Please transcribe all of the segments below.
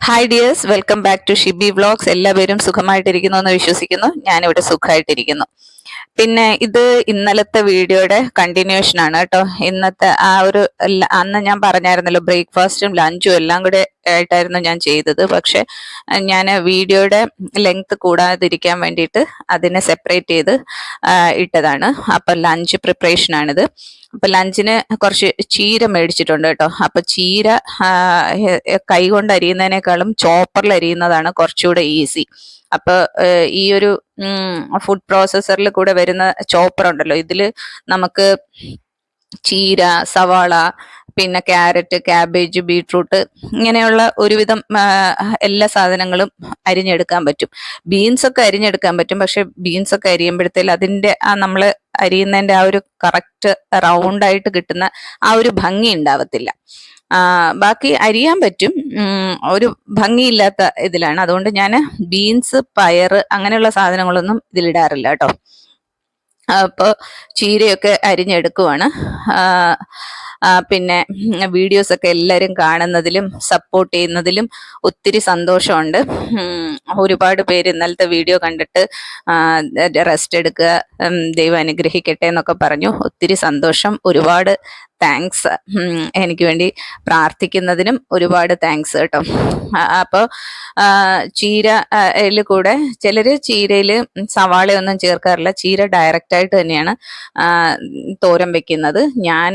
Hi dears welcome back to Shibi vlogs എല്ലാവരും സുഖമായിട്ടിരിക്കുന്നു എന്ന് വിശ്വസിക്കുന്നു. ഞാനിവിടെ സുഖമായിട്ടിരിക്കുന്നു. പിന്നെ ഇത് ഇന്നലത്തെ വീഡിയോയുടെ കണ്ടിന്യൂഷൻ ആണ് കേട്ടോ. ഇന്നത്തെ ആ ഒരു അന്ന് ഞാൻ പറഞ്ഞായിരുന്നല്ലോ ബ്രേക്ക്ഫാസ്റ്റും ലഞ്ചും എല്ലാം കൂടെ ആയിട്ടായിരുന്നു ഞാൻ ചെയ്തത്. പക്ഷെ ഞാൻ വീഡിയോയുടെ ലെങ്ത് കൂടാതിരിക്കാൻ വേണ്ടിയിട്ട് അതിനെ സെപ്പറേറ്റ് ചെയ്ത് ഇട്ടതാണ്. അപ്പൊ ലഞ്ച് പ്രിപ്പറേഷൻ ആണിത്. അപ്പൊ ലഞ്ചിന് കുറച്ച് ചീര മേടിച്ചിട്ടുണ്ട് കേട്ടോ. അപ്പൊ ചീര ആ, ഹെ- ഹെ- കൈ കൊണ്ട് അരിയുന്നതിനേക്കാളും ചോപ്പറിൽ അരിയുന്നതാണ് കുറച്ചുകൂടെ ഈസി അപ്പോൾ ഈ ഒരു ഫുഡ് പ്രോസസ്സറിൽ കൂടെ വരുന്ന ചോപ്പർ ഉണ്ടല്ലോ. ഇതിൽ നമുക്ക് ചീര സവാള പിന്നെ ക്യാരറ്റ് ക്യാബേജ് ബീട്രൂട്ട് ഇങ്ങനെയുള്ള ഒരുവിധം എല്ലാ സാധനങ്ങളും അരിഞ്ഞെടുക്കാൻ പറ്റും. ബീൻസ് ഒക്കെ അരിഞ്ഞെടുക്കാൻ പറ്റും. പക്ഷെ ബീൻസ് ഒക്കെ അരിയുമ്പോഴത്തേൽ അതിന്റെ ആ നമ്മൾ അരിയുന്നതിന്റെ ആ ഒരു കറക്റ്റ് റൗണ്ട് ആയിട്ട് കിട്ടുന്ന ആ ഒരു ഭംഗി ഉണ്ടാവത്തില്ല. ബാക്കി അരിയാൻ പറ്റും. ഒരു ഭംഗിയില്ലാത്ത ഇതിലാണ്. അതുകൊണ്ട് ഞാൻ ബീൻസ് പയർ അങ്ങനെയുള്ള സാധനങ്ങളൊന്നും ഇതിലിടാറില്ല കേട്ടോ. അപ്പോൾ ചീരയൊക്കെ അരിഞ്ഞെടുക്കുവാണ്. പിന്നെ വീഡിയോസൊക്കെ എല്ലാവരും കാണുന്നതിലും സപ്പോർട്ട് ചെയ്യുന്നതിലും ഒത്തിരി സന്തോഷമുണ്ട്. ഒരുപാട് പേര് ഇന്നലത്തെ വീഡിയോ കണ്ടിട്ട് റെസ്റ്റ് എടുക്കുക ദൈവം അനുഗ്രഹിക്കട്ടെ എന്നൊക്കെ പറഞ്ഞു. ഒത്തിരി സന്തോഷം. ഒരുപാട് താങ്ക്സ് എനിക്ക് വേണ്ടി പ്രാർത്ഥിക്കുന്നതിനും ഒരുപാട് താങ്ക്സ് കേട്ടോ. അപ്പോൾ ചീര യിൽ കൂടെ ചിലർ ചീരയിൽ സവാളയൊന്നും ചേർക്കാറില്ല. ചീര ഡയറക്റ്റ് ആയിട്ട് തന്നെയാണ് തോരൻ വെക്കുന്നത്. ഞാൻ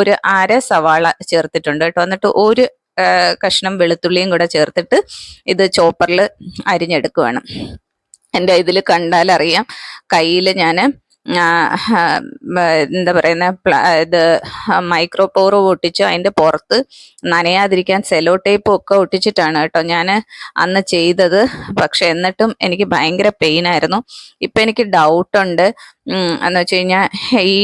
ഒരു അര സവാള ചേർത്തിട്ടുണ്ട് കേട്ടോ. എന്നിട്ട് ഒരു കഷ്ണം വെളുത്തുള്ളിയും കൂടെ ചേർത്തിട്ട് ഇത് ചോപ്പറിൽ അരിഞ്ഞെടുക്കുവാണ്. എന്റെ ഇതിൽ കണ്ടാലറിയാം. കയ്യിൽ ഞാൻ എന്താ പറയുന്ന ഇത് മൈക്രോ പോറ് ഒട്ടിച്ച് അതിന്റെ പുറത്ത് നനയാതിരിക്കാൻ സെലോ ടേപ്പ് ഒക്കെ ഒട്ടിച്ചിട്ടാണ് കേട്ടോ ഞാൻ അന്ന് ചെയ്തത്. പക്ഷെ എന്നിട്ടും എനിക്ക് ഭയങ്കര പെയിൻ ആയിരുന്നു. ഇപ്പം എനിക്ക് ഡൗട്ടുണ്ട് എന്ന് വെച്ച് കഴിഞ്ഞാൽ ഈ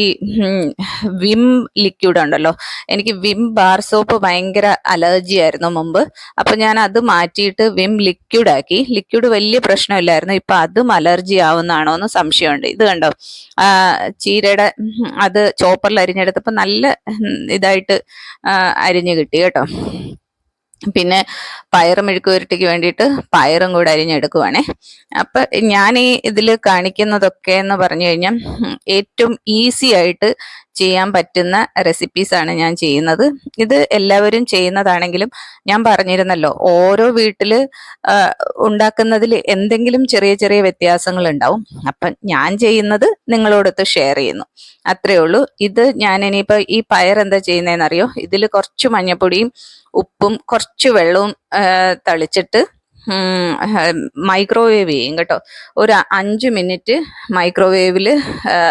വിം ലിക്വിഡ് ഉണ്ടല്ലോ. എനിക്ക് വിം ബാർ സോപ്പ് ഭയങ്കര അലർജി ആയിരുന്നു മുമ്പ്. അപ്പൊ ഞാൻ അത് മാറ്റിയിട്ട് വിം ലിക്വിഡ് ആക്കി. ലിക്വിഡ് വലിയ പ്രശ്നമില്ലായിരുന്നു. ഇപ്പൊ അതും അലർജി ആവുന്നതാണോ എന്ന് സംശയമുണ്ട്. ഇത് കണ്ടോ? ചീരയുടെ അത് ചോപ്പറിൽ അരിഞ്ഞെടുത്തപ്പോൾ നല്ല ഇതായിട്ട് അരിഞ്ഞു കിട്ടി കേട്ടോ. പിന്നെ പയറ് മെഴുക്ക് പുരട്ടിക്ക് വേണ്ടിയിട്ട് പയറും കൂടെ അരിഞ്ഞെടുക്കുവാണേ. അപ്പൊ ഞാൻ ഈ ഇതിൽ കാണിക്കുന്നതൊക്കെ എന്ന് പറഞ്ഞു കഴിഞ്ഞാൽ ഏറ്റവും ഈസി ആയിട്ട് ചെയ്യാൻ പറ്റുന്ന റെസിപ്പീസാണ് ഞാൻ ചെയ്യുന്നത്. ഇത് എല്ലാവരും ചെയ്യുന്നതാണെങ്കിലും ഞാൻ പറഞ്ഞിരുന്നല്ലോ ഓരോ വീട്ടിൽ ഉണ്ടാക്കുന്നതിൽ എന്തെങ്കിലും ചെറിയ ചെറിയ വ്യത്യാസങ്ങൾ ഉണ്ടാവും അപ്പം ഞാൻ ചെയ്യുന്നത് നിങ്ങളോടൊത്ത് ഷെയർ ചെയ്യുന്നു. അത്രേ ഉള്ളൂ. ഇത് ഞാൻ ഇനിയിപ്പോ ഈ പയർ എന്താ ചെയ്യുന്നതെന്നറിയോ? ഇതിൽ കുറച്ച് മഞ്ഞപ്പൊടിയും ഉപ്പും കുറച്ച് വെള്ളവും തളിച്ചിട്ട് മൈക്രോവേവ് ചെയ്യും കേട്ടോ. ഒരു അഞ്ച് മിനിറ്റ് മൈക്രോവേവിൽ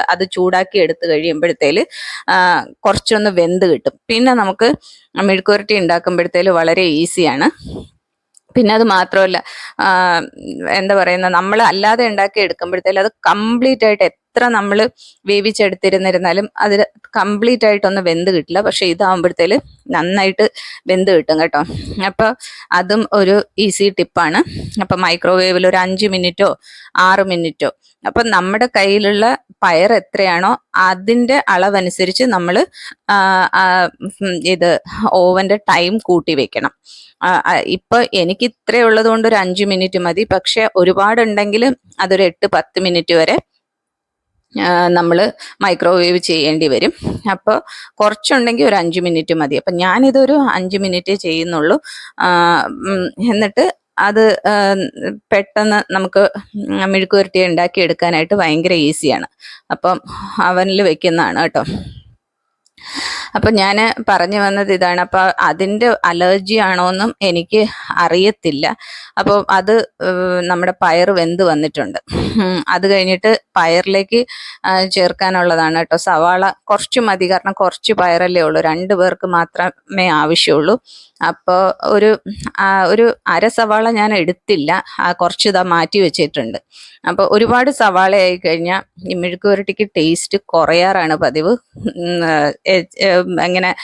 അത് ചൂടാക്കി എടുത്ത് കഴിയുമ്പോഴത്തേൽ ആ, കുറച്ചൊന്ന് വെന്ത് കിട്ടും. പിന്നെ നമുക്ക് മെഴുക്കുരട്ടി ഉണ്ടാക്കുമ്പോഴത്തേൽ വളരെ ഈസിയാണ്. പിന്നെ അത് മാത്രമല്ല എന്താ പറയുന്ന നമ്മൾ അല്ലാതെ ഉണ്ടാക്കി എടുക്കുമ്പോഴത്തേലും അത് കംപ്ലീറ്റ് ആയിട്ട് എത്ര നമ്മൾ വേവിച്ചെടുത്തിരുന്നിരുന്നാലും അതിൽ കംപ്ലീറ്റ് ആയിട്ടൊന്ന് വെന്ത് കിട്ടില്ല. പക്ഷെ ഇതാകുമ്പോഴത്തേൽ നന്നായിട്ട് വെന്ത് കിട്ടും കേട്ടോ. അപ്പോൾ അതും ഒരു ഈസി ടിപ്പാണ് അപ്പം മൈക്രോവേവിൽ ഒരു അഞ്ച് മിനിറ്റോ ആറ് മിനിറ്റോ. അപ്പം നമ്മുടെ കയ്യിലുള്ള പയർ എത്രയാണോ അതിന്റെ അളവനുസരിച്ച് നമ്മൾ ഇത് ഓവന്റെ ടൈം കൂട്ടി വെക്കണം. ഇപ്പൊ എനിക്ക് ഇത്രേ ഉള്ളത് കൊണ്ട് ഒരു അഞ്ചു മിനിറ്റ് മതി. പക്ഷെ ഒരുപാടുണ്ടെങ്കിൽ അതൊരു എട്ട് പത്ത് മിനിറ്റ് വരെ നമ്മൾ മൈക്രോവേവ് ചെയ്യേണ്ടി വരും. അപ്പോൾ കുറച്ചുണ്ടെങ്കിൽ ഒരു അഞ്ച് മിനിറ്റ് മതി. അപ്പം ഞാനിതൊരു അഞ്ച് മിനിറ്റ് ചെയ്യുന്നുള്ളൂ. എന്നിട്ട് അത് പെട്ടെന്ന് നമുക്ക് മെഴുക്ക് ഉണ്ടാക്കി എടുക്കാനായിട്ട് ഭയങ്കര ഈസിയാണ് അപ്പം അവനിൽ വെക്കുന്നതാണ് കേട്ടോ. അപ്പൊ ഞാൻ പറഞ്ഞു വന്നത് ഇതാണ്. അപ്പൊ അതിന്റെ അലർജി ആണോന്നും എനിക്ക് അറിയത്തില്ല. അപ്പോൾ അത് നമ്മുടെ പയർ വെന്ത് വന്നിട്ടുണ്ട്. അത് കഴിഞ്ഞിട്ട് പയറിലേക്ക് ചേർക്കാനുള്ളതാണ് കേട്ടോ. സവാള കുറച്ച് മതി. കാരണം കുറച്ച് പയറല്ലേ ഉള്ളൂ. രണ്ട് പേർക്ക് മാത്രമേ ആവശ്യമുള്ളൂ. അപ്പോൾ ഒരു ഒരു അര സവാള ഞാൻ എടുത്തില്ല. കുറച്ച് ഇതാ മാറ്റി വെച്ചിട്ടുണ്ട്. അപ്പോൾ ഒരുപാട് സവാള ആയി കഴിഞ്ഞാൽ ഈ മെഴുക്ക് പുരട്ടിക്ക് ടേസ്റ്റ് കുറയാറാണ് പതിവ്. അങ്ങനെ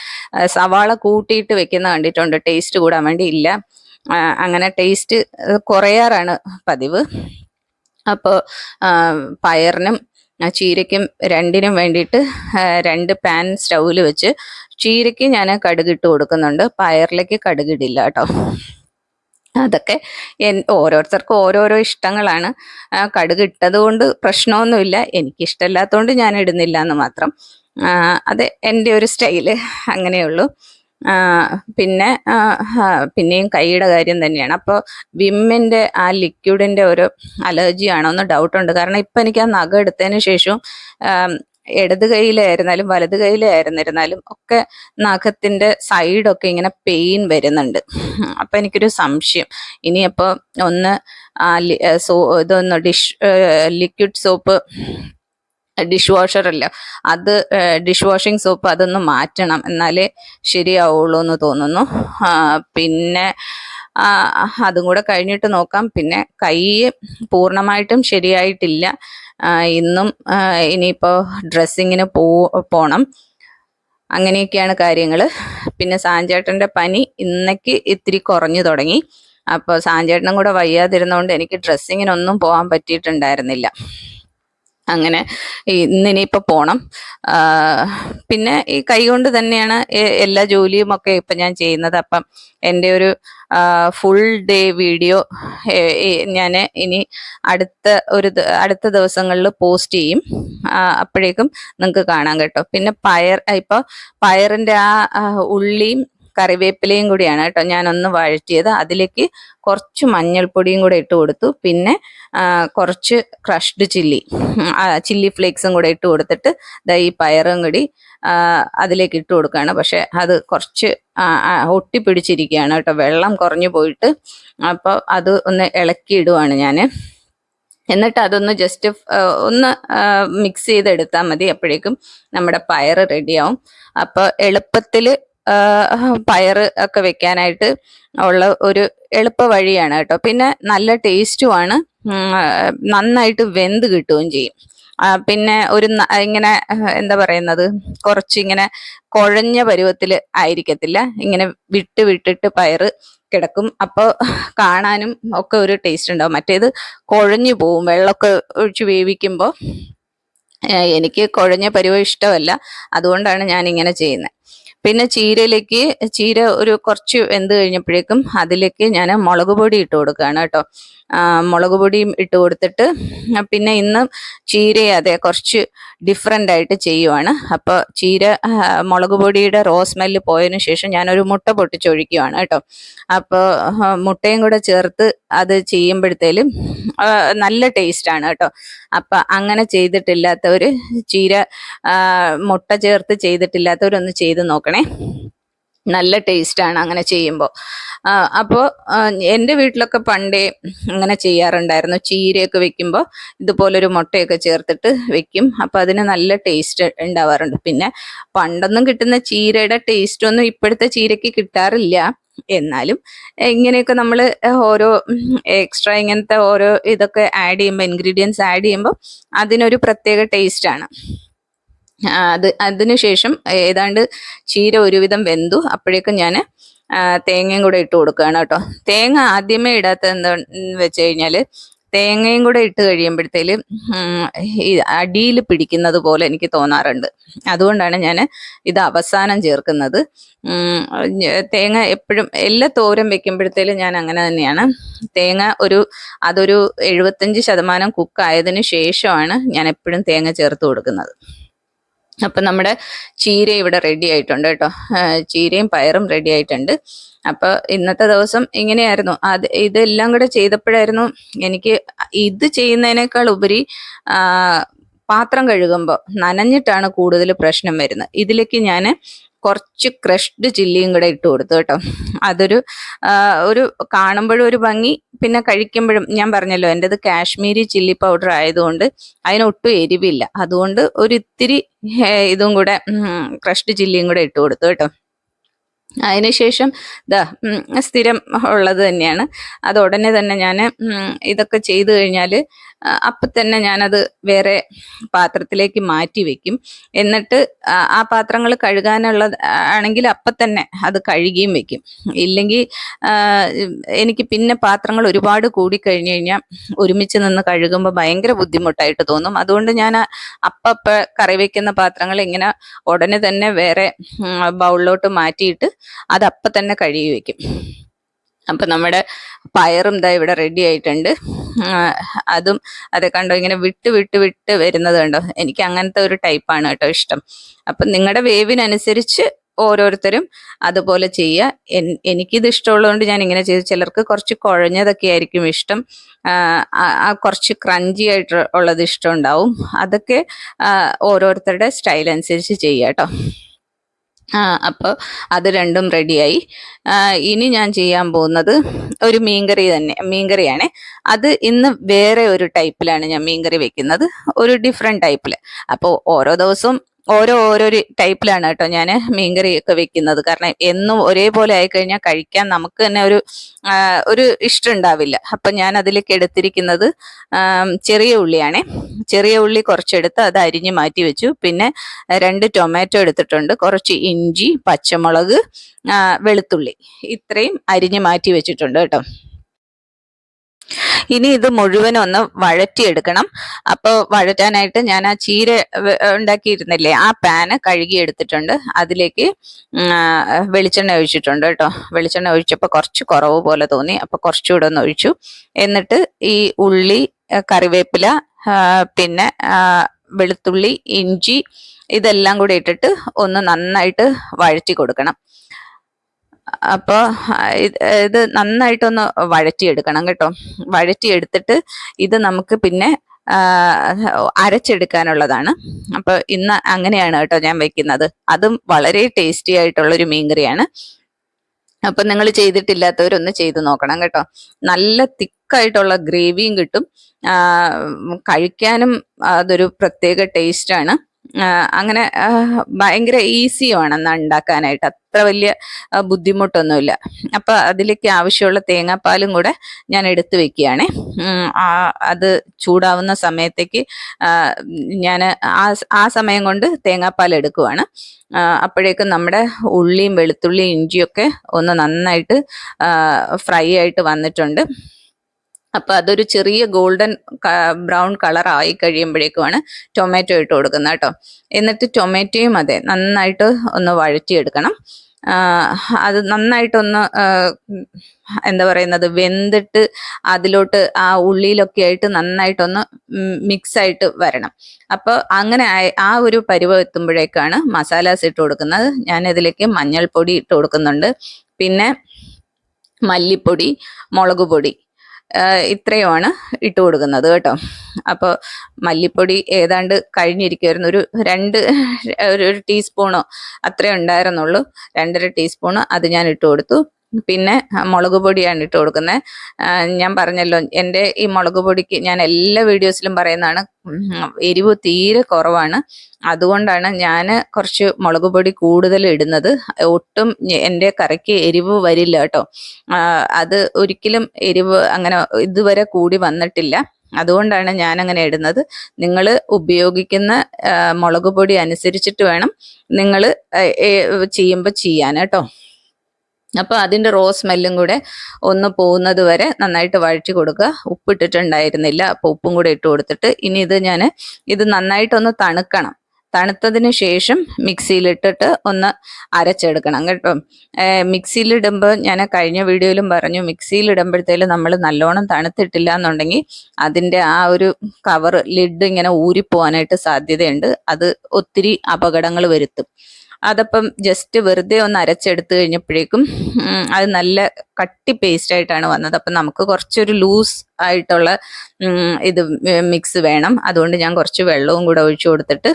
സവാള കൂട്ടിയിട്ട് വെക്കുന്ന കണ്ടിട്ടുണ്ട്. ടേസ്റ്റ് കൂടാൻ വേണ്ടി ഇല്ല. അങ്ങനെ ടേസ്റ്റ് കുറയാറാണ് പതിവ്. അപ്പോൾ പയറിനും ചീരയ്ക്കും രണ്ടിനും വേണ്ടിയിട്ട് രണ്ട് പാൻ സ്റ്റൗവിൽ വെച്ച് ചീരയ്ക്ക് ഞാൻ കടുകിട്ട് കൊടുക്കുന്നുണ്ട്. പയറിലേക്ക് കടുകിടില്ല കേട്ടോ. അതൊക്കെ എൻ- ഓരോരുത്തർക്കും ഓരോരോ ഇഷ്ടങ്ങളാണ്. കടുക് കൊണ്ട് പ്രശ്നമൊന്നുമില്ല. എനിക്ക് ഇഷ്ടമില്ലാത്തതുകൊണ്ട് ഞാൻ ഇടുന്നില്ല എന്ന് മാത്രം. അത് എന്റെ ഒരു സ്റ്റൈൽ അങ്ങനെയുള്ളൂ. പിന്നെ പിന്നെയും കൈയുടെ കാര്യം തന്നെയാണ്. അപ്പോൾ വിമ്മിന്റെ ആ ലിക്വിഡിന്റെ ഒരു അലർജി ആണോ എന്ന് ഡൗട്ടുണ്ട്. കാരണം ഇപ്പം എനിക്ക് ആ നഖം എടുത്തതിന് ശേഷവും ഇടത് കൈയിലായിരുന്നാലും വലത് കൈയിലായിരുന്നിരുന്നാലും ഒക്കെ നഖത്തിന്റെ സൈഡൊക്കെ ഇങ്ങനെ പെയിൻ വരുന്നുണ്ട്. അപ്പം എനിക്കൊരു സംശയം. ഇനിയപ്പോൾ ഒന്ന് സോ ഇതൊന്ന് dish liquid soap dish washer അല്ല അത് ഡിഷ് വാഷിംഗ് സോപ്പ് അതൊന്ന് മാറ്റണം. എന്നാലേ ശരിയാവുള്ളൂ എന്ന് തോന്നുന്നു. പിന്നെ അതും കൂടെ കഴിഞ്ഞിട്ട് നോക്കാം. പിന്നെ കൈ പൂർണമായിട്ടും ശരിയായിട്ടില്ല. ഇന്നും ഇനിയിപ്പോൾ ഡ്രസ്സിങ്ങിന് പോ പോണം. അങ്ങനെയൊക്കെയാണ് കാര്യങ്ങൾ പിന്നെ സാഞ്ചേട്ടന്റെ പനി ഇന്നേക്ക് ഇത്തിരി കുറഞ്ഞു തുടങ്ങി. അപ്പോൾ സാഞ്ചേട്ടനും കൂടെ വയ്യാതിരുന്നതുകൊണ്ട് എനിക്ക് ഡ്രസ്സിങ്ങിനൊന്നും പോകാൻ പറ്റിയിട്ടുണ്ടായിരുന്നില്ല. അങ്ങനെ ഇന്നിനിയിപ്പോൾ പോണം. പിന്നെ ഈ കൈകൊണ്ട് തന്നെയാണ് എല്ലാ ജോലിയും ഒക്കെ ഇപ്പം ഞാൻ ചെയ്യുന്നത്. അപ്പം എന്റെ ഒരു ഫുൾ ഡേ വീഡിയോ ഞാൻ ഇനി അടുത്ത ഒരു അടുത്ത ദിവസങ്ങളിൽ പോസ്റ്റ് ചെയ്യും. അപ്പോഴേക്കും നിങ്ങൾക്ക് കാണാം കേട്ടോ. പിന്നെ പയർ ഇപ്പോൾ പയറിന്റെ ആ, ഉള്ളിയും കറിവേപ്പിലയും കൂടിയാണ് കേട്ടോ ഞാനൊന്ന് വഴറ്റിയത്. അതിലേക്ക് കുറച്ച് മഞ്ഞൾപ്പൊടിയും കൂടെ ഇട്ട് കൊടുത്തു. പിന്നെ കുറച്ച് ക്രഷ്ഡ് ചില്ലി ചില്ലി ഫ്ലേക്സും കൂടെ ഇട്ട് കൊടുത്തിട്ട് ദാ ഈ പയറും കൂടി അതിലേക്ക് ഇട്ട് കൊടുക്കുകയാണ്. പക്ഷെ അത് കുറച്ച് ഒട്ടിപ്പിടിച്ചിരിക്കുകയാണ് കേട്ടോ. വെള്ളം കുറഞ്ഞു പോയിട്ട് അപ്പോൾ അത് ഒന്ന് ഇളക്കി ഇടുവാണ് ഞാൻ എന്നിട്ട് അതൊന്ന് ജസ്റ്റ് ഒന്ന് മിക്സ് ചെയ്തെടുത്താൽ മതി. അപ്പോഴേക്കും നമ്മുടെ പയർ റെഡിയാവും അപ്പോൾ എളുപ്പത്തിൽ പയറ് ഒക്കെ വെക്കാനായിട്ട് ഉള്ള ഒരു എളുപ്പ വഴിയാണ് കേട്ടോ. പിന്നെ നല്ല ടേസ്റ്റുമാണ് നന്നായിട്ട് വെന്ത് കിട്ടുകയും ചെയ്യും. പിന്നെ ഒരു ഇങ്ങനെ എന്താ പറയുന്നത്? കുറച്ചിങ്ങനെ കുഴഞ്ഞ പരുവത്തിൽ ആയിരിക്കത്തില്ല. ഇങ്ങനെ വിട്ട് വിട്ടിട്ട് പയറ് കിടക്കും. അപ്പോൾ കാണാനും ഒക്കെ ഒരു ടേസ്റ്റ് ഉണ്ടാവും. മറ്റേത് കുഴഞ്ഞു പോവും. വെള്ളമൊക്കെ ഒഴിച്ച് വേവിക്കുമ്പോൾ എനിക്ക് കുഴഞ്ഞ പരുവം ഇഷ്ടമല്ല. അതുകൊണ്ടാണ് ഞാൻ ഇങ്ങനെ ചെയ്യുന്നത്. പിന്നെ ചീരയിലേക്ക് ചീര ഒരു കുറച്ച് വെന്ത് കഴിഞ്ഞപ്പോഴേക്കും അതിലേക്ക് ഞാൻ മുളക് പൊടി ഇട്ട് കൊടുക്കുകയാണ് കേട്ടോ. മുളക് പൊടിയും ഇട്ട് കൊടുത്തിട്ട് പിന്നെ ഇന്ന് ചീര അതെ കുറച്ച് ഡിഫറെന്റ് ആയിട്ട് ചെയ്യുവാണ്. അപ്പോൾ ചീര മുളക് പൊടിയുടെ റോ സ്മെല്ല് പോയതിനു ശേഷം ഞാനൊരു മുട്ട പൊട്ടിച്ചൊഴിക്കുവാണ് കേട്ടോ. അപ്പോൾ മുട്ടയും കൂടെ ചേർത്ത് അത് ചെയ്യുമ്പോഴത്തേലും നല്ല ടേസ്റ്റാണ് കേട്ടോ. അപ്പം അങ്ങനെ ചെയ്തിട്ടില്ലാത്തവർ ചീര മുട്ട ചേർത്ത് ചെയ്തിട്ടില്ലാത്തവരൊന്ന് ചെയ്ത് നോക്കണേ. നല്ല ടേസ്റ്റാണ് അങ്ങനെ ചെയ്യുമ്പോൾ അപ്പോൾ എന്റെ വീട്ടിലൊക്കെ പണ്ടേ അങ്ങനെ ചെയ്യാറുണ്ടായിരുന്നു. ചീരയൊക്കെ വെക്കുമ്പോൾ ഇതുപോലൊരു മുട്ടയൊക്കെ ചേർത്തിട്ട് വെക്കും. അപ്പോൾ അതിന് നല്ല ടേസ്റ്റ് ഉണ്ടാവാറുണ്ട്. പിന്നെ പണ്ടൊന്നും കിട്ടുന്ന ചീരയുടെ ടേസ്റ്റൊന്നും ഇപ്പോഴത്തെ ചീരയ്ക്ക് കിട്ടാറില്ല. എന്നാലും ഇങ്ങനെയൊക്കെ നമ്മൾ ഓരോ എക്സ്ട്രാ ഇങ്ങനത്തെ ഓരോ ഇതൊക്കെ ആഡ് ചെയ്യുമ്പോൾ ഇൻഗ്രീഡിയൻസ് ആഡ് ചെയ്യുമ്പോൾ അതിനൊരു പ്രത്യേക ടേസ്റ്റാണ്. അത് അതിനുശേഷം ഏതാണ്ട് ചീര ഒരുവിധം വെന്തു. അപ്പോഴേക്കും ഞാൻ തേങ്ങയും കൂടെ ഇട്ട് കൊടുക്കുകയാണ് കേട്ടോ. തേങ്ങ ആദ്യമേ ഇടാത്ത എന്താന്ന് വെച്ച് കഴിഞ്ഞാൽ തേങ്ങയും കൂടെ ഇട്ട് കഴിയുമ്പോഴത്തേലും ഈ അടിയിൽ പിടിക്കുന്നത് പോലെ എനിക്ക് തോന്നാറുണ്ട്. അതുകൊണ്ടാണ് ഞാൻ ഇത് അവസാനം ചേർക്കുന്നത്. തേങ്ങ എപ്പോഴും എല്ലാ തോരം വെക്കുമ്പോഴത്തേലും ഞാൻ അങ്ങനെ തന്നെയാണ്. തേങ്ങ ഒരു അതൊരു എഴുപത്തഞ്ച് ശതമാനം കുക്കായതിനു ശേഷമാണ് ഞാൻ എപ്പോഴും തേങ്ങ ചേർത്ത് കൊടുക്കുന്നത്. അപ്പം നമ്മുടെ ചീര ഇവിടെ റെഡി ആയിട്ടുണ്ട് കേട്ടോ. ചീരയും പയറും റെഡി ആയിട്ടുണ്ട്. അപ്പോൾ ഇന്നത്തെ ദിവസം ഇങ്ങനെയായിരുന്നു. അത് ഇതെല്ലാം കൂടെ ചെയ്തപ്പോഴായിരുന്നു എനിക്ക് ഇത് ചെയ്യുന്നതിനേക്കാൾ ഉപരി പാത്രം കഴുകുമ്പോൾ നനഞ്ഞിട്ടാണ് കൂടുതൽ പ്രശ്നം വരുന്നത്. ഇതിലേക്ക് ഞാൻ കുറച്ച് ക്രഷ്ഡ് ചില്ലിയും കൂടെ ഇട്ട് കൊടുത്തു കേട്ടോ. അതൊരു ഒരു കാണുമ്പോഴും ഒരു ഭംഗി പിന്നെ കഴിക്കുമ്പോഴും ഞാൻ പറഞ്ഞല്ലോ എന്റെത് കാശ്മീരി ചില്ലി പൗഡർ ആയതുകൊണ്ട് അതിനൊട്ടും എരിവില്ല. അതുകൊണ്ട് ഒരു ഇത്തിരി ഇതും കൂടെ ക്രഷ്ഡ് ചില്ലിയും കൂടെ ഇട്ട് കൊടുത്തു കേട്ടോ. അതിനുശേഷം ഇതാ സ്ഥിരം ഉള്ളത് തന്നെയാണ്. അത് ഉടനെ തന്നെ ഞാൻ ഇതൊക്കെ ചെയ്തു കഴിഞ്ഞാൽ അപ്പം തന്നെ ഞാനത് വേറെ പാത്രത്തിലേക്ക് മാറ്റി വെക്കും. എന്നിട്ട് ആ പാത്രങ്ങൾ കഴുകാനുള്ള ആണെങ്കിൽ അപ്പം തന്നെ അത് കഴുകിയും വെക്കും. ഇല്ലെങ്കിൽ എനിക്ക് പിന്നെ പാത്രങ്ങൾ ഒരുപാട് കൂടി കഴിഞ്ഞു കഴിഞ്ഞാൽ ഒരുമിച്ച് നിന്ന് കഴുകുമ്പോൾ ഭയങ്കര ബുദ്ധിമുട്ടായിട്ട് തോന്നും. അതുകൊണ്ട് ഞാൻ അപ്പപ്പ കറി വെക്കുന്ന പാത്രങ്ങൾ ഇങ്ങനെ ഉടനെ തന്നെ വേറെ ബൗളിലോട്ട് മാറ്റിയിട്ട് അത് അപ്പം തന്നെ കഴുകി വെക്കും. അപ്പം നമ്മുടെ പയറും ഇതാ ഇവിടെ റെഡി ആയിട്ടുണ്ട്. അതും അത് കണ്ടോ ഇങ്ങനെ വിട്ട് വിട്ട് വിട്ട് വരുന്നത് കണ്ടോ? എനിക്ക് അങ്ങനത്തെ ഒരു ടൈപ്പാണ് കേട്ടോ ഇഷ്ടം. അപ്പം നിങ്ങളുടെ വേവിനനുസരിച്ച് ഓരോരുത്തരും അതുപോലെ ചെയ്യുക എനിക്കിത് ഇഷ്ടമുള്ളതുകൊണ്ട് ഞാൻ ഇങ്ങനെ ചെയ്തു. ചിലർക്ക് കുറച്ച് കുഴഞ്ഞതൊക്കെ ആയിരിക്കും ഇഷ്ടം. ആ, കുറച്ച് ക്രഞ്ചി ആയിട്ട് ഉള്ളത് ഇഷ്ടം ഉണ്ടാവും. അതൊക്കെ ഓരോരുത്തരുടെ സ്റ്റൈൽ അനുസരിച്ച് ചെയ്യുക കേട്ടോ. അപ്പോൾ അത് രണ്ടും റെഡിയായി. ഇനി ഞാൻ ചെയ്യാൻ പോകുന്നത് ഒരു മീൻകറി തന്നെ മീൻകറിയാണ്. അത് ഇന്ന് വേറെ ഒരു ടൈപ്പിലാണ് ഞാൻ മീൻകറി വെക്കുന്നത്. ഒരു ഡിഫറെന്റ് ടൈപ്പിൽ അപ്പോൾ ഓരോ ദിവസവും ഓരോ ഓരോ ടൈപ്പിലാണ് കേട്ടോ ഞാൻ മീൻകറി ഒക്കെ വെക്കുന്നത്. കാരണം എന്നും ഒരേപോലെ ആയിക്കഴിഞ്ഞാൽ കഴിക്കാൻ നമുക്ക് തന്നെ ഒരു ഒരു ഇഷ്ടം ഉണ്ടാവില്ല. അപ്പം ഞാൻ അതിലേക്ക് എടുത്തിരിക്കുന്നത് ചെറിയ ഉള്ളിയാണ്. ചെറിയ ഉള്ളി കുറച്ചെടുത്ത് അത് അരിഞ്ഞ് മാറ്റി വെച്ചു. പിന്നെ രണ്ട് ടൊമാറ്റോ എടുത്തിട്ടുണ്ട്. കുറച്ച് ഇഞ്ചി പച്ചമുളക് വെളുത്തുള്ളി. ഇത്രയും അരിഞ്ഞ് മാറ്റി വെച്ചിട്ടുണ്ട് കേട്ടോ. ഇനി ഇത് മുഴുവനും ഒന്ന് വഴറ്റിയെടുക്കണം. അപ്പോൾ വഴറ്റാനായിട്ട് ഞാൻ ആ ചീര ഉണ്ടാക്കിയിരുന്നില്ലേ ആ പാന് കഴുകി എടുത്തിട്ടുണ്ട് അതിലേക്ക് വെളിച്ചെണ്ണ ഒഴിച്ചിട്ടുണ്ട് കേട്ടോ. വെളിച്ചെണ്ണ ഒഴിച്ചപ്പോൾ കുറച്ച് കുറവ് പോലെ തോന്നി. അപ്പോൾ കുറച്ചുകൂടെ ഒന്ന് ഒഴിച്ചു. എന്നിട്ട് ഈ ഉള്ളി കറിവേപ്പില പിന്നെ വെളുത്തുള്ളി ഇഞ്ചി ഇതെല്ലാം കൂടി ഇട്ടിട്ട് ഒന്ന് നന്നായിട്ട് വഴറ്റി കൊടുക്കണം. അപ്പോൾ ഇത് നന്നായിട്ടൊന്ന് വഴറ്റിയെടുക്കണം കേട്ടോ. വഴറ്റിയെടുത്തിട്ട് ഇത് നമുക്ക് പിന്നെ അരച്ചെടുക്കാനുള്ളതാണ്. അപ്പോൾ ഇന്ന് അങ്ങനെയാണ് കേട്ടോ ഞാൻ വെക്കുന്നത്. അതും വളരെ ടേസ്റ്റി ആയിട്ടുള്ളൊരു മീൻകറിയാണ്. അപ്പം നിങ്ങൾ ചെയ്തിട്ടില്ലാത്തവരൊന്ന് ചെയ്ത് നോക്കണം കേട്ടോ. നല്ല തിക്കായിട്ടുള്ള ഗ്രേവിയും കിട്ടും. കഴിക്കാനും അതൊരു പ്രത്യേക ടേസ്റ്റാണ്. അങ്ങനെ ഭയങ്കര ഈസിയുമാണ് ഉണ്ടാക്കാനായിട്ട്. അത്ര വലിയ ബുദ്ധിമുട്ടൊന്നുമില്ല. അപ്പം അതിലേക്ക് ആവശ്യമുള്ള തേങ്ങാപ്പാലും കൂടെ ഞാൻ എടുത്തു വെക്കുകയാണ്. അത് ചൂടാവുന്ന സമയത്തേക്ക് ഞാൻ ആ ആ സമയം കൊണ്ട് തേങ്ങാപ്പാൽ എടുക്കുവാണ്. അപ്പോഴേക്കും നമ്മുടെ ഉള്ളിയും വെളുത്തുള്ളിയും ഇഞ്ചിയൊക്കെ ഒന്ന് നന്നായിട്ട് ഫ്രൈ ആയിട്ട് വന്നിട്ടുണ്ട്. അപ്പോൾ അതൊരു ചെറിയ ഗോൾഡൻ ബ്രൗൺ കളർ ആയി കഴിയുമ്പോഴേക്കുമാണ് ടൊമാറ്റോ ഇട്ട് കൊടുക്കുന്നത് കേട്ടോ. എന്നിട്ട് ടൊമാറ്റോയും അതെ നന്നായിട്ട് ഒന്ന് വഴറ്റിയെടുക്കണം. അത് നന്നായിട്ടൊന്ന് എന്താ പറയുന്നത് വെന്തിട്ട് അതിലോട്ട് ആ ഉള്ളിയിലൊക്കെ ആയിട്ട് നന്നായിട്ടൊന്ന് മിക്സ് ആയിട്ട് വരണം. അപ്പോൾ അങ്ങനെ ആ ഒരു പരുവം എത്തുമ്പോഴേക്കാണ് മസാലാസ് ഇട്ട് കൊടുക്കുന്നത്. ഞാൻ ഇതിലേക്ക് മഞ്ഞൾപ്പൊടി ഇട്ട് കൊടുക്കുന്നുണ്ട്. പിന്നെ മല്ലിപ്പൊടി മുളക് പൊടി ഇത്രയുമാണ് ഇട്ട് കൊടുക്കുന്നത് കേട്ടോ. അപ്പോൾ മല്ലിപ്പൊടി ഏതാണ്ട് കഴിഞ്ഞിരിക്കുമായിരുന്നു ഒരു രണ്ട് ഒരു ടീസ്പൂണോ അത്രേ ഉണ്ടായിരുന്നുള്ളൂ. രണ്ടര ടീസ്പൂണ് അത് ഞാൻ ഇട്ട് കൊടുത്തു. പിന്നെ മുളക് പൊടിയാണ് ഇട്ട് കൊടുക്കുന്നത്. ഞാൻ പറഞ്ഞല്ലോ എന്റെ ഈ മുളക് പൊടിക്ക് ഞാൻ എല്ലാ വീഡിയോസിലും പറയുന്നതാണ് എരിവ് തീരെ കുറവാണ്. അതുകൊണ്ടാണ് ഞാൻ കുറച്ച് മുളക് പൊടി കൂടുതൽ ഇടുന്നത്. ഒട്ടും എന്റെ കറിക്ക് എരിവ് വരില്ല കേട്ടോ. അത് ഒരിക്കലും എരിവ് അങ്ങനെ ഇതുവരെ കൂടി വന്നിട്ടില്ല. അതുകൊണ്ടാണ് ഞാൻ അങ്ങനെ ഇടുന്നത്. നിങ്ങൾ ഉപയോഗിക്കുന്ന മുളക് പൊടി അനുസരിച്ചിട്ട് വേണം നിങ്ങൾ ചെയ്യുമ്പോൾ ചെയ്യാൻ കേട്ടോ. അപ്പോൾ അതിന്റെ റോ സ്മെല്ലും കൂടെ ഒന്ന് പോകുന്നത് വരെ നന്നായിട്ട് വഴറ്റി കൊടുക്കുക. ഉപ്പിട്ടിട്ടുണ്ടായിരുന്നില്ല. അപ്പോൾ ഉപ്പും കൂടെ ഇട്ട് കൊടുത്തിട്ട് ഇനി ഇത് ഞാൻ ഇത് നന്നായിട്ടൊന്ന് തണുക്കണം. തണുത്തതിന് ശേഷം മിക്സിയിലിട്ടിട്ട് ഒന്ന് അരച്ചെടുക്കണം കേട്ടോ. മിക്സിയിലിടുമ്പോൾ ഞാൻ കഴിഞ്ഞ വീഡിയോയിലും പറഞ്ഞു മിക്സിയിലിടുമ്പോഴത്തേലും നമ്മൾ നല്ലോണം തണുത്തിട്ടില്ല എന്നുണ്ടെങ്കിൽ അതിന്റെ ആ ഒരു കവർ ലിഡ് ഇങ്ങനെ ഊരിപ്പോവാനായിട്ട് സാധ്യതയുണ്ട്. അത് ഒത്തിരി അപകടങ്ങൾ വരുത്തും. അതപ്പം ജസ്റ്റ് വെറുതെ ഒന്ന് അരച്ചെടുത്ത് കഴിഞ്ഞപ്പോഴേക്കും അത് നല്ല കട്ടി പേസ്റ്റ് ആയിട്ടാണ് വന്നത്. അപ്പം നമുക്ക് കുറച്ചൊരു ലൂസ് ആയിട്ടുള്ള ഇത് മിക്സ് വേണം. അതുകൊണ്ട് ഞാൻ കുറച്ച് വെള്ളവും കൂടെ ഒഴിച്ചു കൊടുത്തിട്ട്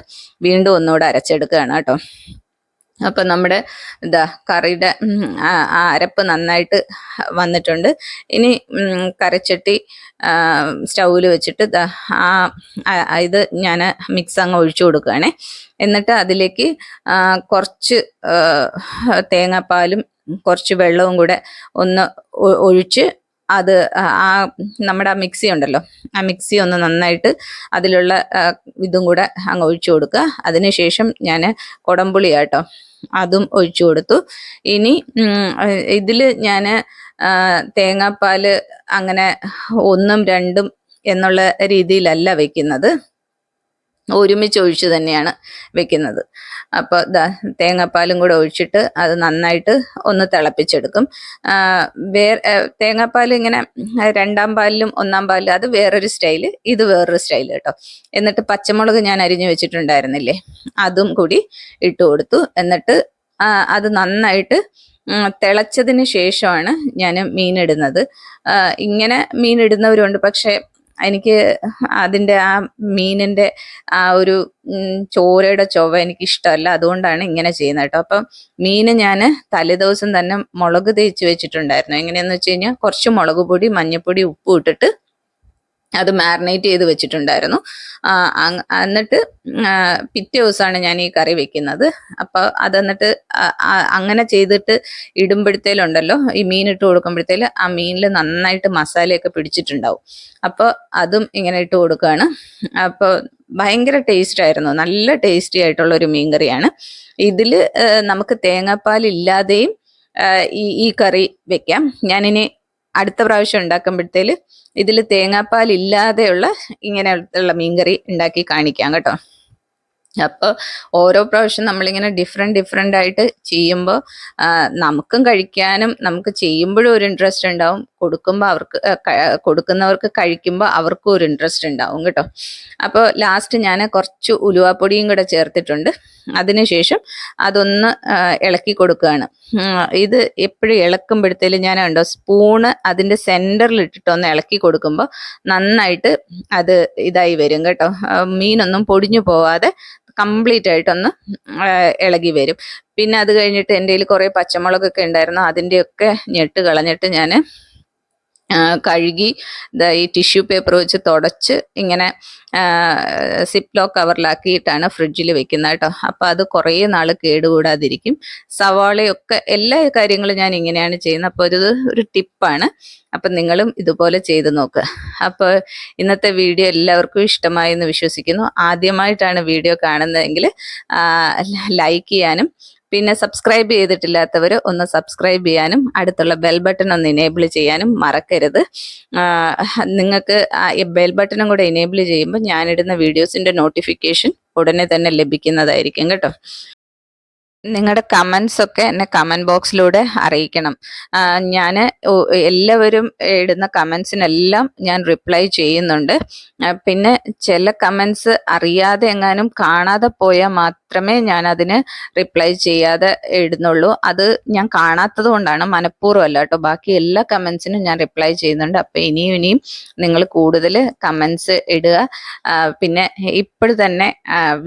വീണ്ടും ഒന്നുകൂടെ അരച്ചെടുക്കുകയാണ് കേട്ടോ. അപ്പം നമ്മുടെ ഇതാ കറിയുടെ അരപ്പ് നന്നായിട്ട് വന്നിട്ടുണ്ട്. ഇനി കരച്ചട്ടി സ്റ്റൗവിൽ വെച്ചിട്ട് ആ ഇത് ഞാൻ മിക്സ് അങ്ങ് ഒഴിച്ചു കൊടുക്കുകയാണേ. എന്നിട്ട് അതിലേക്ക് കുറച്ച് തേങ്ങാപ്പാലും കുറച്ച് വെള്ളവും കൂടെ ഒന്ന് ഒഴിച്ച് അത് ആ- നമ്മുടെ ആ മിക്സി ഉണ്ടല്ലോ ആ മിക്സി ഒന്ന് നന്നായിട്ട് അതിലുള്ള ഇതും കൂടെ അങ്ങ് ഒഴിച്ചു കൊടുക്കുക. അതിനുശേഷം ഞാൻ കുടംപുളി അതും ഒഴിച്ചു കൊടുത്തു. ഇനി ഇതിൽ ഞാൻ തേങ്ങാപ്പാൽ അങ്ങനെ ഒന്നും രണ്ടും എന്നുള്ള രീതിയിലല്ല വെക്കുന്നത്. ഒരുമിച്ച് ഒഴിച്ച് തന്നെയാണ് വെക്കുന്നത്. അപ്പോൾ തേങ്ങാപ്പാലും കൂടെ ഒഴിച്ചിട്ട് അത് നന്നായിട്ട് ഒന്ന് തിളപ്പിച്ചെടുക്കും. വേറെ തേങ്ങാപ്പാൽ ഇങ്ങനെ രണ്ടാം പാലിലും ഒന്നാം പാലിലും അത് വേറൊരു സ്റ്റൈൽ ഇത് വേറൊരു സ്റ്റൈൽ കേട്ടോ. എന്നിട്ട് പച്ചമുളക് ഞാൻ അരിഞ്ഞു വെച്ചിട്ടുണ്ടായിരുന്നില്ലേ അതും കൂടി ഇട്ട് കൊടുത്തു. എന്നിട്ട് അത് നന്നായിട്ട് തിളച്ചതിന് ശേഷമാണ് ഞാൻ മീനിടുന്നത്. ഇങ്ങനെ മീനിടുന്നവരുണ്ട് പക്ഷെ എനിക്ക് അതിന്റെ ആ മീനിന്റെ ആ ഒരു ചോരയുടെ ചൊവ എനിക്ക് ഇഷ്ടമല്ല അതുകൊണ്ടാണ് ഇങ്ങനെ ചെയ്യുന്നത് കേട്ടോ. അപ്പം മീൻ ഞാൻ തലേദിവസം തന്നെ മുളക് തേച്ച് വെച്ചിട്ടുണ്ടായിരുന്നു. എങ്ങനെയാന്ന് വെച്ച് കഴിഞ്ഞാൽ കുറച്ച് മുളക് പൊടി മഞ്ഞൾപ്പൊടി ഉപ്പ് ഇട്ടിട്ട് അത് മാറിനേറ്റ് ചെയ്ത് വെച്ചിട്ടുണ്ടായിരുന്നു. എന്നിട്ട് പിറ്റേ ദിവസമാണ് ഞാൻ ഈ കറി വെക്കുന്നത്. അപ്പോൾ അത് എന്നിട്ട് ആ- ആ- അങ്ങനെ ചെയ്തിട്ട് ഇടുമ്പോഴത്തേലുണ്ടല്ലോ ഈ മീൻ ഇട്ട് കൊടുക്കുമ്പോഴത്തേൽ ആ മീനിൽ നന്നായിട്ട് മസാലയൊക്കെ പിടിച്ചിട്ടുണ്ടാവും. അപ്പോൾ അതും ഇങ്ങനെ ഇട്ട് കൊടുക്കുകയാണ് അപ്പോൾ ഭയങ്കര ടേസ്റ്റ് ആയിരുന്നു നല്ല ടേസ്റ്റി ആയിട്ടുള്ള ഒരു മീൻ കറിയാണ്. ഇതിൽ നമുക്ക് തേങ്ങാപ്പാൽ ഇല്ലാതെയും ഈ ഈ കറി വെക്കാം. ഞാനിനി അടുത്ത പ്രാവശ്യം ഉണ്ടാക്കുമ്പോഴത്തേൽ ഇതിൽ തേങ്ങാപ്പാൽ ഇല്ലാതെയുള്ള ഇങ്ങനെയുള്ള മീൻകറി ഉണ്ടാക്കി കാണിക്കാം കേട്ടോ. അപ്പോൾ ഓരോ പ്രാവശ്യം നമ്മളിങ്ങനെ ഡിഫറെന്റ് ഡിഫറെന്റ് ആയിട്ട് ചെയ്യുമ്പോൾ നമുക്കും കഴിക്കാനും നമുക്ക് ചെയ്യുമ്പോഴും ഒരു ഇൻട്രസ്റ്റ് ഉണ്ടാവും. കൊടുക്കുമ്പോൾ അവർക്ക് കൊടുക്കുന്നവർക്ക് കഴിക്കുമ്പോൾ അവർക്കും ഒരു ഇൻട്രസ്റ്റ് ഉണ്ടാവും കേട്ടോ. അപ്പോൾ ലാസ്റ്റ് ഞാൻ കുറച്ച് ഉലുവാപ്പൊടിയും കൂടെ ചേർത്തിട്ടുണ്ട്. അതിനുശേഷം അതൊന്ന് ഇളക്കി കൊടുക്കുകയാണ്. ഇത് എപ്പോഴും ഇളക്കുമ്പോഴത്തേലും ഞാൻ ഉണ്ടോ സ്പൂണ് അതിന്റെ സെന്ററിൽ ഇട്ടിട്ട് ഒന്ന് ഇളക്കി കൊടുക്കുമ്പോൾ നന്നായിട്ട് അത് ഇതായി വരും കേട്ടോ. മീനൊന്നും പൊടിഞ്ഞു പോവാതെ കംപ്ലീറ്റ് ആയിട്ടൊന്ന് ഇളകി വരും. പിന്നെ അത് കഴിഞ്ഞിട്ട് എന്റെ കയ്യിൽ കുറേ പച്ചമുളകൊക്കെ ഉണ്ടായിരുന്നു. അതിന്റെയൊക്കെ ഞെട്ട് കളഞ്ഞിട്ട് ഞാൻ കഴുകി ഈ ടിഷ്യൂ പേപ്പർ വെച്ച് തുടച്ച് ഇങ്ങനെ സിപ്ലോ കവറിലാക്കിയിട്ടാണ് ഫ്രിഡ്ജിൽ വെക്കുന്നത് കേട്ടോ. അപ്പോൾ അത് കുറേ നാൾ കേടുകൂടാതിരിക്കും. സവാളയൊക്കെ എല്ലാ കാര്യങ്ങളും ഞാൻ ഇങ്ങനെയാണ് ചെയ്യുന്നത്. അപ്പോൾ ഒരു ഒരു ടിപ്പാണ്. അപ്പം നിങ്ങളും ഇതുപോലെ ചെയ്ത് നോക്കുക അപ്പോൾ ഇന്നത്തെ വീഡിയോ എല്ലാവർക്കും ഇഷ്ടമായി എന്ന് വിശ്വസിക്കുന്നു. ആദ്യമായിട്ടാണ് വീഡിയോ കാണുന്നതെങ്കിൽ ലൈക്ക് ചെയ്യാനും പിന്നെ സബ്സ്ക്രൈബ് ചെയ്തിട്ടില്ലാത്തവർ ഒന്ന് സബ്സ്ക്രൈബ് ചെയ്യാനും അടുത്തുള്ള ബെൽ ബട്ടൺ ഒന്ന് ഇനേബിൾ ചെയ്യാനും മറക്കരുത്. നിങ്ങൾക്ക് ബെൽ ബട്ടണും കൂടെ ഇനേബിൾ ചെയ്യുമ്പോൾ ഞാനിടുന്ന വീഡിയോസിന്റെ നോട്ടിഫിക്കേഷൻ ഉടനെ തന്നെ ലഭിക്കുന്നതായിരിക്കും കേട്ടോ. നിങ്ങളുടെ കമൻസ് ഒക്കെ എന്നെ കമന്റ് ബോക്സിലൂടെ അറിയിക്കണം. ഞാൻ എല്ലാവരും ഇടുന്ന കമൻസിനെല്ലാം ഞാൻ റിപ്ലൈ ചെയ്യുന്നുണ്ട്. പിന്നെ ചില കമൻസ് അറിയാതെ എങ്ങാനും കാണാതെ പോയാൽ മാത്രമേ ഞാൻ അതിന് റിപ്ലൈ ചെയ്യാതെ ഇടുന്നുള്ളൂ. അത് ഞാൻ കാണാത്തത് കൊണ്ടാണ് മനഃപൂർവം അല്ല കേട്ടോ. ബാക്കി എല്ലാ കമൻസിനും ഞാൻ റിപ്ലൈ ചെയ്യുന്നുണ്ട്. അപ്പോൾ ഇനിയും ഇനിയും നിങ്ങൾ കൂടുതൽ കമൻസ് ഇടുക. പിന്നെ ഇപ്പോൾ തന്നെ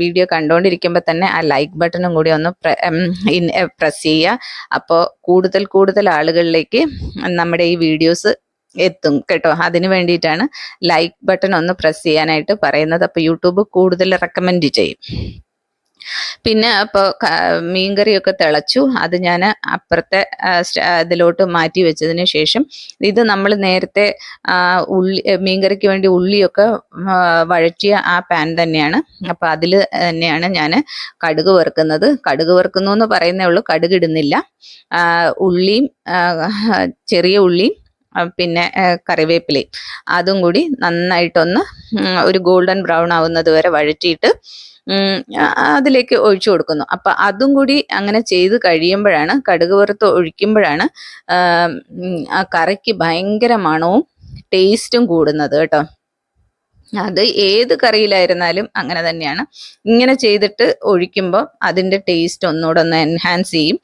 വീഡിയോ കണ്ടുകൊണ്ടിരിക്കുമ്പോൾ തന്നെ ആ ലൈക്ക് ബട്ടണും കൂടി ഒന്ന് പ്രസ് ചെയ്യുക. അപ്പോൾ കൂടുതൽ കൂടുതൽ ആളുകളിലേക്ക് നമ്മുടെ ഈ വീഡിയോസ് എത്തും കേട്ടോ. അതിന് വേണ്ടിയിട്ടാണ് ലൈക്ക് ബട്ടൺ ഒന്ന് പ്രസ് ചെയ്യാനായിട്ട് പറയുന്നത്. അപ്പോൾ യൂട്യൂബ് കൂടുതൽ റെക്കമെൻഡ് ചെയ്യും. പിന്നെ അപ്പോൾ മീൻകറിയൊക്കെ തിളച്ചു. അത് ഞാൻ അപ്പുറത്തെ ഇതിലോട്ട് മാറ്റി വെച്ചതിന് ശേഷം ഇത് നമ്മൾ നേരത്തെ ഉള്ളി മീൻകറിക്ക് വേണ്ടി ഉള്ളിയൊക്കെ വഴറ്റിയ ആ പാൻ തന്നെയാണ്. അപ്പോൾ അതിൽ തന്നെയാണ് ഞാൻ കടുക് വറുക്കുന്നത്. കടുക് വറുക്കുന്നു എന്ന് പറയുന്നേ ഉള്ളൂ. കടുക് ഇടുന്നില്ല. ഉള്ളിയും ചെറിയ ഉള്ളിയും പിന്നെ കറിവേപ്പിലയും. അതും കൂടി നന്നായിട്ടൊന്ന് ഒരു ഗോൾഡൻ ബ്രൗൺ ആവുന്നത് വരെ വഴറ്റിയിട്ട് അതിലേക്ക് ഒഴിച്ചു കൊടുക്കുന്നു. അപ്പം അതും കൂടി അങ്ങനെ ചെയ്ത് കഴിയുമ്പോഴാണ് കടുക് വറുത്ത് ഒഴിക്കുമ്പോഴാണ് ആ, കറിക്ക് ഭയങ്കര മണവും ടേസ്റ്റും കൂടുന്നത് കേട്ടോ. അത് ഏത് കറിയിലായിരുന്നാലും അങ്ങനെ തന്നെയാണ്. ഇങ്ങനെ ചെയ്തിട്ട് ഒഴിക്കുമ്പോൾ അതിന്റെ ടേസ്റ്റ് ഒന്നുകൂടെ ഒന്ന് എൻഹാൻസ് ചെയ്യും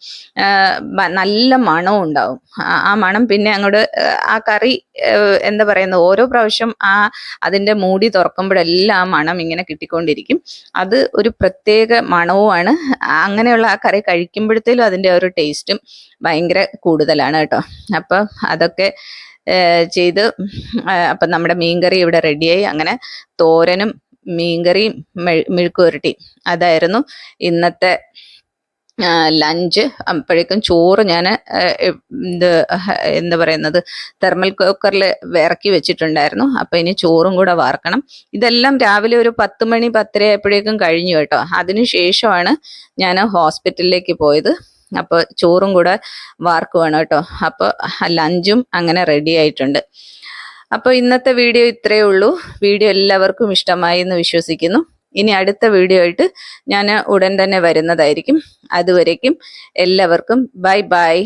നല്ല മണവും ഉണ്ടാവും. ആ- മണം പിന്നെ അങ്ങോട്ട് ആ കറി എന്താ പറയുന്നത് ഓരോ പ്രാവശ്യം ആ അതിന്റെ മൂടി തുറക്കുമ്പോഴെല്ലാം ആ മണം ഇങ്ങനെ കിട്ടിക്കൊണ്ടിരിക്കും. അത് ഒരു പ്രത്യേക മണവുമാണ്. അങ്ങനെയുള്ള ആ കറി കഴിക്കുമ്പോഴത്തേലും അതിന്റെ ഒരു ടേസ്റ്റും ഭയങ്കര കൂടുതലാണ് കേട്ടോ. അപ്പം അതൊക്കെ ചെയ്ത് അപ്പം നമ്മുടെ മീൻകറി ഇവിടെ റെഡിയായി. അങ്ങനെ തോരനും മീൻകറിയും മെഴു- മെഴുക്ക് പുരട്ടി. അതായിരുന്നു ഇന്നത്തെ ലഞ്ച്. അപ്പോഴേക്കും ചോറ് ഞാൻ ഇത് എന്താ പറയുന്നത് തെർമൽ കുക്കറിൽ ഇറക്കി വെച്ചിട്ടുണ്ടായിരുന്നു. അപ്പോൾ ഇനി ചോറും കൂടെ വാർക്കണം. ഇതെല്ലാം രാവിലെ ഒരു പത്ത് മണി പത്തര ആയപ്പോഴേക്കും കഴിഞ്ഞു കേട്ടോ. അതിനുശേഷമാണ് ഞാൻ ഹോസ്പിറ്റലിലേക്ക് പോയത്. അപ്പോൾ ചോറും കൂടെ വാർക്കുവാണ് കേട്ടോ. അപ്പോൾ ലഞ്ചും അങ്ങനെ റെഡി ആയിട്ടുണ്ട്. അപ്പോൾ ഇന്നത്തെ വീഡിയോ ഇത്രയേ ഉള്ളൂ. വീഡിയോ എല്ലാവർക്കും ഇഷ്ടമായി എന്ന് വിശ്വസിക്കുന്നു. ഇനി അടുത്ത വീഡിയോ ആയിട്ട് ഞാൻ ഉടൻ തന്നെ വരുന്നതായിരിക്കും. അതുവരേക്കും എല്ലാവർക്കും ബൈ ബൈ